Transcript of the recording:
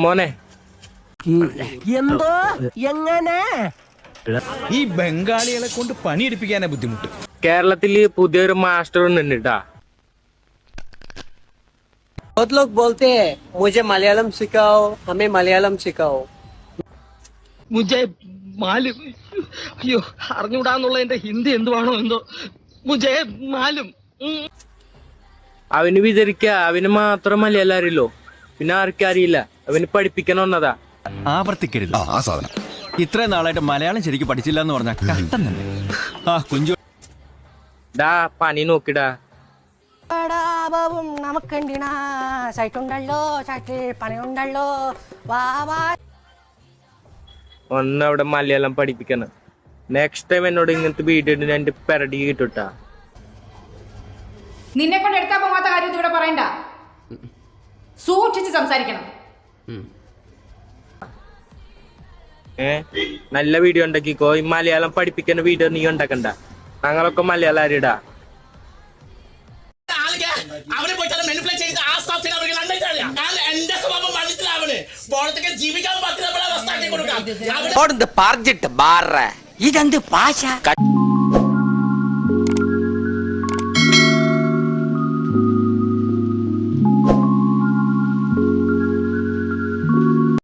മോനെ എന്തോ എങ്ങനെ ഈ ബംഗാളികളെ കൊണ്ട് പണിയെടുപ്പിക്കാനാ ബുദ്ധിമുട്ട് കേരളത്തില് പുതിയൊരു മാസ്റ്റർ ഉണ്ട് കേട്ടാ बहुत लोग बोलते हैं मुझे मलयालम सिखाओ हमें मलयालम सिखाओ മുജെ മാലും അയ്യോ അറിഞ്ഞൂടാന്നുള്ള എന്റെ ഹിന്ദി എന്തുവാണോ എന്തോ മുജെ മാലും ഉം. അവന് വിചാരിക്ക അവന് മാത്രം മലയാളം അറിയില്ലോ പിന്നെ ആർക്കും അറിയില്ല. അവന് പഠിപ്പിക്കാൻ വന്നതാ ആവർത്തിക്കരുത്. ആ സാധനം. ഇത്രയും നാളായിട്ട് മലയാളം ശരിക്കും പഠിച്ചില്ല എന്ന് പറഞ്ഞാൽ കഷ്ടം തന്നെ. ആ കുഞ്ചു. ഡാ പണി നോക്കിടാ. സൈറ്റുണ്ടല്ലോ സൈറ്റിൽ പണിയുണ്ടല്ലോ. വാ വാ. ഒന്നവിടെ മലയാളം പഠിപ്പിക്കണം. നെക്സ്റ്റ് ടൈം എന്നോട് ഇങ്ങനത്തെ വീഡിയോ ഞാൻ എന്റെ പെരടി കിട്ടുട്ടാ നിന്നെ കൊണ്ട് എടുക്കാൻ പോകാത്ത കാര്യം ഇവിടെ പറയണ്ട. സംസാരിക്കണം. ഏ? നല്ല വീഡിയോ ഉണ്ടാക്കിക്കോ ഈ മലയാളം പഠിപ്പിക്കുന്ന വീഡിയോ നീ ഉണ്ടാക്കണ്ട. ഞങ്ങളൊക്കെ മലയാളം ആരിടാ ജീവിക്കാൻ പറ്റുന്ന അവസ്ഥ ആക്കി കൊടുക്കാം. ഇതെന്ത് ഭാഷ?